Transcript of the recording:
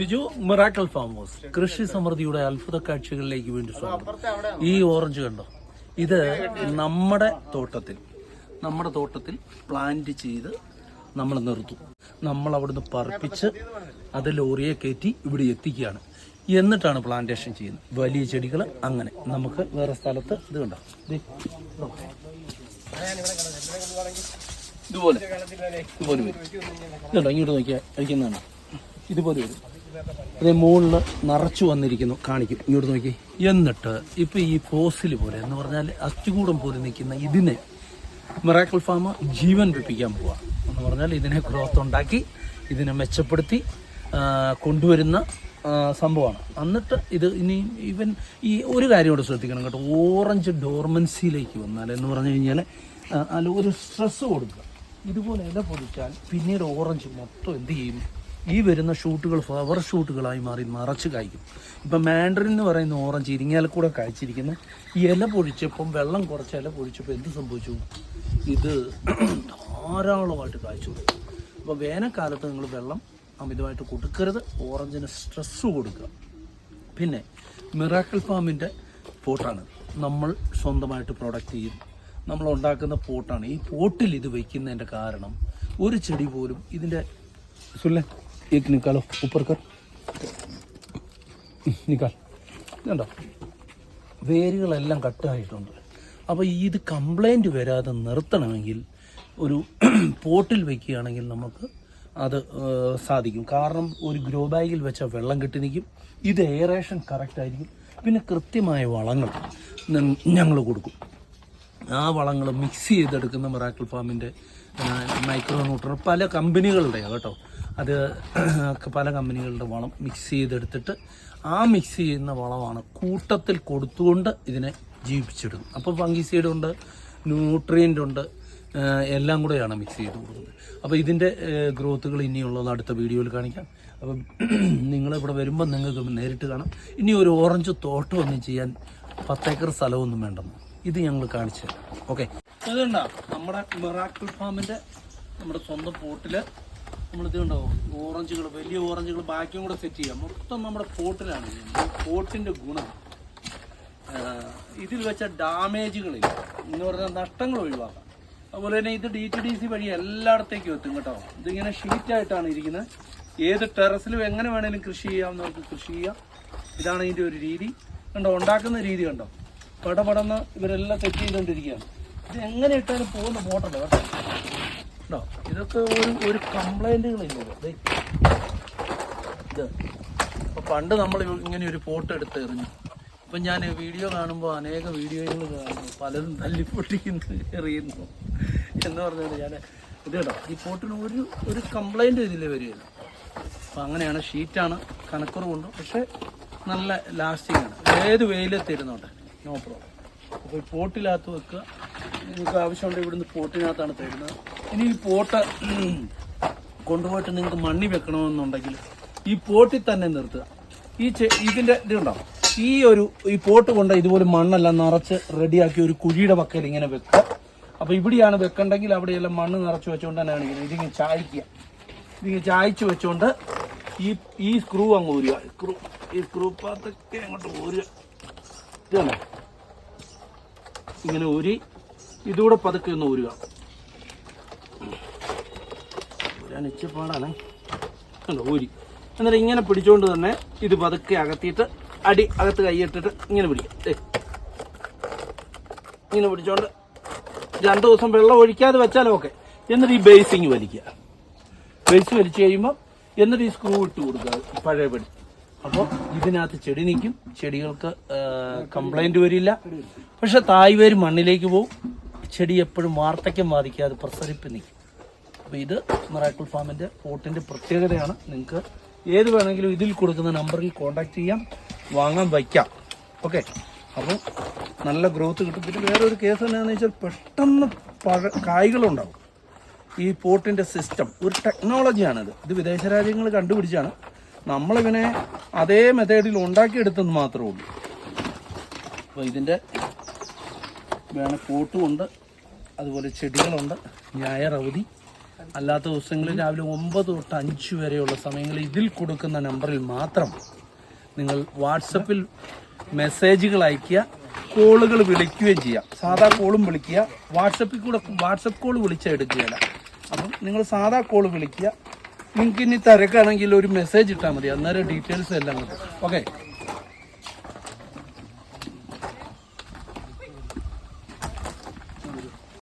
Biju miracle farm house കൃഷി സമൃദ്ധിയുടെ അത്ഭുത കാഴ്ചകളിലേക്ക് വേണ്ടി സ്വാഗതം. ഈ ഓറഞ്ച് കണ്ടോ? ഇത് നമ്മുടെ തോട്ടത്തിൽ നമ്മുടെ തോട്ടത്തിൽ പ്ലാന്റ് ചെയ്ത് നമ്മൾ നിർത്തും. നമ്മൾ അവിടുന്ന് പറപ്പിച്ച് അത് ലോറിയെ കയറ്റി ഇവിടെ എത്തിക്കുകയാണ്. എന്നിട്ടാണ് പ്ലാന്റേഷൻ ചെയ്യുന്നത്. വലിയ ചെടികൾ അങ്ങനെ. നമുക്ക് വേറെ സ്ഥലത്ത് ഇത് കണ്ടോ. ഇതുപോലെ. ഇതുപോലെ വരും. ഇതുണ്ടോ ഇങ്ങോട്ട് നോക്കിയാൽ കഴിക്കുന്നതാണ് ഇതുപോലെ വരും. അതേ മുകളിൽ നിറച്ചു വന്നിരിക്കുന്നു. കാണിക്കും. ഇങ്ങോട്ട് നോക്കി. എന്നിട്ട് ഇപ്പൊ ഈ ഫോസിൽ പോലെ എന്ന് പറഞ്ഞാൽ അച്ചുകൂടം പോലെ നിൽക്കുന്ന ഇതിനെ മിറാക്കിൾ ഫാം ജീവൻ വെപ്പിക്കാൻ പോവാ എന്ന് പറഞ്ഞാൽ ഇതിനെ ഗ്രോത്ത് ഉണ്ടാക്കി ഇതിനെ മെച്ചപ്പെടുത്തി കൊണ്ടുവരുന്ന സംഭവമാണ്. എന്നിട്ട് ഇത് ഇനി ഇവൻ ഈ ഒരു കാര്യം കൂടെ ശ്രദ്ധിക്കണം കേട്ടോ. ഓറഞ്ച് ഡോർമൻസിയിലേക്ക് വന്നാൽ എന്ന് പറഞ്ഞു കഴിഞ്ഞാൽ അല്ല ഒരു സ്ട്രെസ് കൊടുക്കുക. ഇതുപോലെ ഇല പൊതിച്ചാൽ പിന്നീട് ഓറഞ്ച് മൊത്തം എന്ത് ചെയ്യും? ഈ വരുന്ന ഷൂട്ടുകൾ ഫ്ലവർ ഷൂട്ടുകളായി മാറി നിറച്ച് കായ്ക്കും. ഇപ്പം മാൻഡറിൻ എന്ന് പറയുന്ന ഓറഞ്ച് ഇരിങ്ങാലക്കൂടെ കായ്ച്ചിരിക്കുന്ന. ഈ ഇല പൊഴിച്ചപ്പം വെള്ളം കുറച്ച് ഇല പൊഴിച്ചപ്പോൾ എന്ത് സംഭവിച്ചു? ഇത് ധാരാളമായിട്ട് കായ്ച്ചു അപ്പോൾ വേനൽക്കാലത്ത് നിങ്ങൾ വെള്ളം അമിതമായിട്ട് കൊടുക്കരുത്. ഓറഞ്ചിന് സ്ട്രെസ്സ് കൊടുക്കുക. പിന്നെ മിറാക്കിൾ ഫാമിന്റെ പോട്ടാണ്. നമ്മൾ സ്വന്തമായിട്ട് പ്രൊഡക്റ്റ് ചെയ്യും. നമ്മൾ ഉണ്ടാക്കുന്ന പോട്ടാണ്. ഈ പോട്ടിൽ ഇത് വയ്ക്കുന്നതിന്റെ കാരണം ഒരു ചെടി പോലും ഇതിന്റെ സുല്ലേ? ഏക്ക് നിക്കാലോ ऊपर कर നിക്കാൽ ഇതുണ്ടോ വേരുകളെല്ലാം കട്ടായിട്ടുണ്ട് അപ്പോൾ ഇത് കംപ്ലൈൻറ്റ് വരാതെ നിർത്തണമെങ്കിൽ ഒരു പോട്ടിൽ വയ്ക്കുകയാണെങ്കിൽ നമുക്ക് അത് ഏഹ്, സാധിക്കും കാരണം ഒരു ഗ്രോ ബാഗിൽ വെച്ച വെള്ളം കെട്ടി നിൽക്കും ഇത് എയറേഷൻ കറക്റ്റ് ആയിരിക്കും പിന്നെ കൃത്യമായ വളങ്ങൾ ഞങ്ങൾ കൊടുക്കും ആ വളങ്ങൾ മിക്സ് ചെയ്തെടുക്കുന്ന മിറാക്കിൾ ഫാമിൻ്റെ മൈക്രോ ന്യൂട്രൺ പല കമ്പനികളുടെയാണ് കേട്ടോ അത് പല കമ്പനികളുടെ വളം മിക്സ് ചെയ്തെടുത്തിട്ട് ആ മിക്സ് ചെയ്യുന്ന വളമാണ് കൂട്ടത്തിൽ കൊടുത്തുകൊണ്ട് ഇതിനെ ജീവിപ്പിച്ചെടുക്കും അപ്പോൾ ഫംഗിസൈഡ് ഉണ്ട് ന്യൂട്രിയന്റ് ഉണ്ട് എല്ലാം കൂടെയാണ് മിക്സ് ചെയ്ത് കൊടുക്കുന്നത്. അപ്പോൾ ഇതിന്റെ ഗ്രോത്തുകൾ ഇനിയുള്ളത് അടുത്ത വീഡിയോയിൽ കാണിക്കാം. അപ്പം നിങ്ങളിവിടെ വരുമ്പോൾ നിങ്ങൾക്ക് നേരിട്ട് കാണാം. ഇനി ഒരു ഓറഞ്ച് തോട്ടം ഒന്നും ചെയ്യാൻ പത്തേക്കർ സ്ഥലമൊന്നും വേണ്ടെന്ന്. ഇത് ഞങ്ങൾ കാണിച്ചു തരാം. ഓക്കെ അതുകൊണ്ടാണ് നമ്മുടെ മിറാക്കിൾ ഫാമിന്റെ നമ്മുടെ സ്വന്തം പോട്ടിൽ നമ്മളിത് ഉണ്ടാവും ഓറഞ്ചുകൾ വലിയ ഓറഞ്ചുകൾ ബാക്കിയും കൂടെ സെറ്റ് ചെയ്യാം. മൊത്തം നമ്മുടെ പോട്ടിലാണ് പോട്ടിന്റെ ഗുണം ഇതിൽ വെച്ച ഡാമേജുകളിൽ എന്ന് പറഞ്ഞാൽ നഷ്ടങ്ങൾ ഒഴിവാക്കാം. അതുപോലെ തന്നെ ഇത് ഡി ടി ഡി സി വഴി എല്ലായിടത്തേക്കും എത്തും കേട്ടോ. ഇതിങ്ങനെ ഷീറ്റായിട്ടാണ് ഇരിക്കുന്നത്. ഏത് ടെറസിലും എങ്ങനെ വേണേലും കൃഷി ചെയ്യാവുന്നവർക്ക് കൃഷി ചെയ്യാം. ഇതാണ് ഇതിന്റെ ഒരു രീതി. കണ്ടോ ഉണ്ടാക്കുന്ന രീതി കണ്ടോ? പടപടന്ന് ഇവരെല്ലാം സെറ്റ് ചെയ്തുകൊണ്ടിരിക്കുകയാണ്. ഇത് എങ്ങനെ ഇട്ടാലും പോകുന്ന ബോട്ടുണ്ട് കേട്ടോ. കേട്ടോ ഇതൊക്കെ ഒരു ഒരു കംപ്ലൈന്റുകളില്ല ഇത്? അപ്പോൾ പണ്ട് നമ്മൾ ഇങ്ങനെ ഒരു ഫോട്ടോ എടുത്ത് എറിഞ്ഞു ഇപ്പം ഞാൻ വീഡിയോ കാണുമ്പോൾ അനേക വീഡിയോകൾ കാണുന്നു. പലരും തല്ലിപ്പൊട്ടിക്കുന്നു എറിയുന്നു എന്ന് പറഞ്ഞാൽ ഞാൻ ഇത് കേട്ടോ ഈ പോട്ടിന് ഒരു ഒരു കംപ്ലൈന്റും ഇതിൽ വരികയില്ല അപ്പം അങ്ങനെയാണ് ഷീറ്റാണ് കനക്കുറവുണ്ട് പക്ഷേ നല്ല ലാസ്റ്റിംഗ് ആണ്. ഏത് വെയിലെത്തിരുന്നോട്ടെ നോ പ്രോബ്ലം അപ്പോൾ ഈ പോട്ടിനകത്ത് വെക്കുക. നിങ്ങൾക്ക് ആവശ്യമുണ്ട് ഇവിടുന്ന് പോട്ടിനകത്താണ് തരുന്നത്. ഇനി ഈ പോട്ട് കൊണ്ടുപോയിട്ട് നിങ്ങൾക്ക് മണ്ണി വെക്കണമെന്നുണ്ടെങ്കിൽ ഈ പോട്ടിൽ തന്നെ നിർത്തുക. ഈ ചെ- ഇതിന്റെ ഇതുണ്ടോ ഈ ഒരു ഈ പോട്ട് കൊണ്ട് ഇതുപോലെ മണ്ണെല്ലാം നിറച്ച് റെഡിയാക്കി ഒരു കുഴിയുടെ പക്കൽ ഇങ്ങനെ വെക്കുക. അപ്പോൾ ഇവിടെയാണ് വെക്കണ്ടെങ്കിൽ അവിടെയെല്ലാം മണ്ണ് നിറച്ച് വെച്ചുകൊണ്ട് തന്നെയാണ് ഇങ്ങനെ ഇതിങ്ങനെ ചായ്ക്കുക. ഇതിങ്ങനെ ചായച്ച് വെച്ചുകൊണ്ട് ഈ ഈ സ്ക്രൂ അങ്ങ് ഊരുക. സ്ക്രൂ ഈ സ്ക്രൂ പാത്തൊക്കെ അങ്ങോട്ട് ഊരുക. ഇതാണ് ഇങ്ങനെ ഊരി ഇതുകൂടെ പതുക്കെ ഒന്ന് ഊരുക. ഊരാൻ ഇച്ചപ്പാടാണ് കണ്ടോ ഊരി. എന്നിട്ട് ഇങ്ങനെ പിടിച്ചുകൊണ്ട് തന്നെ ഇത് പതുക്കെ അകത്തിയിട്ട് അടി അകത്ത് കൈയിട്ടിട്ട് ഇങ്ങനെ പിടിക്കാം. ഏ ഇങ്ങനെ പിടിച്ചോണ്ട് രണ്ടു ദിവസം വെള്ളം ഒഴിക്കാതെ വെച്ചാലും ഓക്കെ. എന്നിട്ട് ഈ ബേസിങ് വലിക്കുക. ബേസ് വലിച്ചു കഴിയുമ്പോൾ എന്നിട്ട് ഈ സ്ക്രൂ ഇട്ട് കൊടുക്കുക പഴയ പഴയപടി അപ്പോൾ ഇതിനകത്ത് ചെടി നിൽക്കും. ചെടികൾക്ക് കംപ്ലൈന്റ് വരില്ല. പക്ഷെ തായ്വേര് മണ്ണിലേക്ക് പോകും ചെടി എപ്പോഴും വാർത്തക്യം ബാധിക്കാതെ പ്രസരിപ്പ് നിൽക്കും. അപ്പോൾ ഇത് മിറാക്കിൾ ഫാമിന്റെ പോട്ടിന്റെ പ്രത്യേകതയാണ്. നിങ്ങൾക്ക് ഏത് വേണമെങ്കിലും ഇതിൽ കൊടുക്കുന്ന നമ്പറിൽ കോൺടാക്ട് ചെയ്യാം വാങ്ങാൻ വയ്ക്കാം. ഓക്കെ? അപ്പോൾ നല്ല ഗ്രോത്ത് കിട്ടും. പിന്നെ വേറൊരു കേസ് എന്നാന്ന് വെച്ചാൽ പെട്ടെന്ന് പഴ കായ്കളുണ്ടാവും. ഈ പോട്ടിന്റെ സിസ്റ്റം ഒരു ടെക്നോളജിയാണിത്. ഇത് വിദേശ രാജ്യങ്ങൾ കണ്ടുപിടിച്ചാണ്. നമ്മളിങ്ങനെ അതേ മെത്തേഡിൽ ഉണ്ടാക്കിയെടുത്തെന്ന് മാത്രമേ ഉള്ളൂ. അപ്പോൾ ഇതിന്റെ വേണ പോട്ടുമുണ്ട് അതുപോലെ ചെടികളുണ്ട് ഞായർ അവധി അല്ലാത്ത ദിവസങ്ങളിൽ രാവിലെ ഒമ്പത് തൊട്ട് അഞ്ച് വരെയുള്ള സമയങ്ങളിൽ ഇതിൽ കൊടുക്കുന്ന നമ്പറിൽ മാത്രം നിങ്ങൾ വാട്സപ്പിൽ മെസ്സേജുകൾ അയക്കുക കോളുകൾ വിളിക്കുകയും ചെയ്യാം. സാധാ കോളും വിളിക്കുക വാട്സപ്പിൽ കൂടെ വാട്സപ്പ് കോൾ വിളിച്ചാൽ എടുക്കുകയില്ല. അപ്പം നിങ്ങൾ സാധാ കോൾ വിളിക്കുക. നിങ്ങൾക്ക് ഇനി തിരക്കാണെങ്കിൽ ഒരു മെസ്സേജ് ഇട്ടാൽ മതി. അന്നേരം ഡീറ്റെയിൽസ് എല്ലാം കിട്ടും. ഓക്കെ?